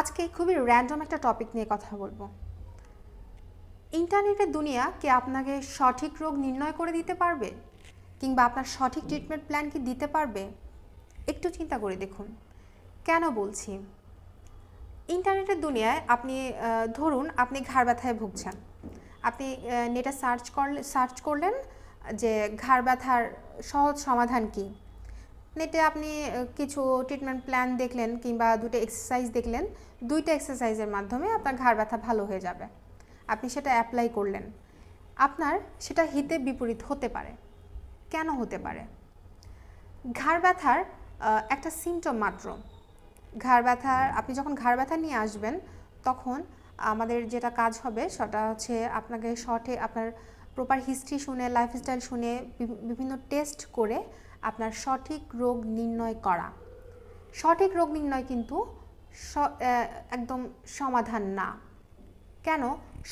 আজকে খুবই র্যান্ডম একটা টপিক নিয়ে কথা বলব। ইন্টারনেটের দুনিয়া কি আপনাকে সঠিক রোগ নির্ণয় করে দিতে পারবে? কিংবা আপনার সঠিক ট্রিটমেন্ট প্ল্যান কি দিতে পারবে? একটু চিন্তা করে দেখুন। কেন বলছি? ইন্টারনেটের দুনিয়ায় আপনি ধরুন আপনি ঘাড় ব্যথায় ভুগছেন। আপনি নেটে সার্চ করলে সার্চ করলেন যে ঘাড় ব্যথার সহজ সমাধান কী? নেটে আপনি কিছু ট্রিটমেন্ট প্ল্যান দেখলেন কিংবা দুটো এক্সারসাইজ দেখলেন, দুইটা এক্সারসাইজের মাধ্যমে আপনার ঘাড় ব্যথা ভালো হয়ে যাবে। আপনি সেটা অ্যাপ্লাই করলেন। আপনার সেটা হিতে বিপরীত হতে পারে। কেন হতে পারে? ঘাড় ব্যথার একটা সিমটম মাত্র। ঘাড় ব্যথার আপনি যখন ঘাড় ব্যথা নিয়ে আসবেন, তখন আমাদের যেটা কাজ হবে, সেটা হচ্ছে আপনাকে শর্টে আপনার প্রপার হিস্ট্রি শুনে লাইফস্টাইল শুনে বিভিন্ন টেস্ট করে আপনার সঠিক রোগ নির্ণয় করা। সঠিক রোগ নির্ণয় কিন্তু একদম সমাধান না। কেন?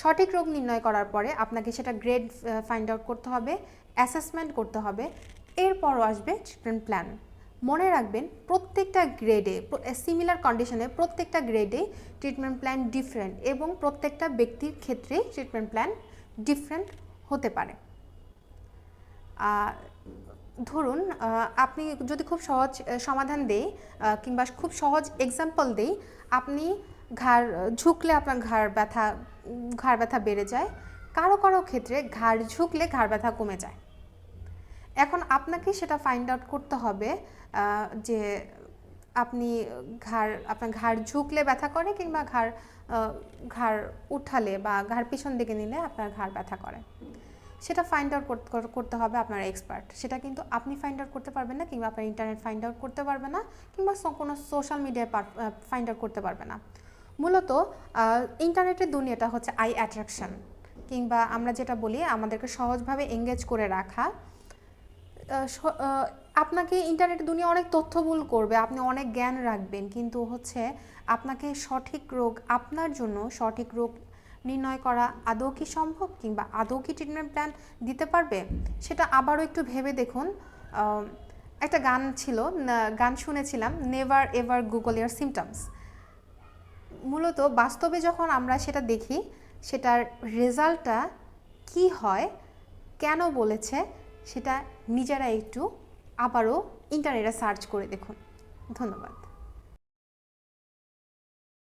সঠিক রোগ নির্ণয় করার পরে আপনাকে সেটা গ্রেড ফাইন্ড আউট করতে হবে অ্যাসেসমেন্ট করতে হবে, এরপরও আসবে ট্রিটমেন্ট প্ল্যান মনে রাখবেন, প্রত্যেকটা গ্রেডে সিমিলার কন্ডিশনে প্রত্যেকটা গ্রেডে ট্রিটমেন্ট প্ল্যান ডিফারেন্ট এবং প্রত্যেকটা ব্যক্তির ক্ষেত্রে ট্রিটমেন্ট প্ল্যান ডিফারেন্ট হতে পারে। ধরুন আপনি যদি খুব সহজ সমাধান দেই কিংবা খুব সহজ এক্সাম্পল দেই, আপনি ঘাড়, ঝুঁকলে আপনার ঘাড় ব্যথা ঘাড় ব্যথা বেড়ে যায়, কারও কারও ক্ষেত্রে ঘাড় ঝুঁকলে ঘাড় ব্যথা কমে যায়। এখন আপনাকে সেটা ফাইন্ড আউট করতে হবে যে আপনি ঘাড়, আপনার ঘাড় ঝুঁকলে ব্যথা করে কিংবা ঘাড় ঘাড় উঠালে বা ঘাড় পিছন দিকে নিলে আপনার ঘাড় ব্যথা করে। সেটা ফাইন্ড আউট করতে হবে আপনার এক্সপার্ট সেটা কিন্তু আপনি ফাইন্ড আউট করতে পারবেন না কিংবা আপনার ইন্টারনেট ফাইন্ড আউট করতে পারবে না কিংবা কোনো সোশ্যাল মিডিয়ায় ফাইন্ড আউট করতে পারবে না। মূলত ইন্টারনেটের দুনিয়াটা হচ্ছে আই অ্যাট্রাকশন কিংবা আমরা যেটা বলি, আমাদেরকে সহজভাবে এঙ্গেজ করে রাখা। আপনাকে ইন্টারনেটের দুনিয়া অনেক তথ্যবুল করবে, আপনি অনেক জ্ঞান রাখবেন, কিন্তু হচ্ছে আপনাকে সঠিক রোগ, আপনার জন্য সঠিক রোগ নির্ণয় করা আদৌ কি সম্ভব কিংবা আদৌ কি ট্রিটমেন্ট প্ল্যান দিতে পারবে? সেটা আবারও একটু ভেবে দেখুন। একটা গান ছিল গান শুনেছিলাম never ever Google ear symptoms মূলত বাস্তবে যখন আমরা সেটা দেখি, সেটার রেজাল্টটা কি হয়, কেন বলেছে, সেটা নিজেরা একটু আবারও ইন্টারনেটে সার্চ করে দেখুন। ধন্যবাদ।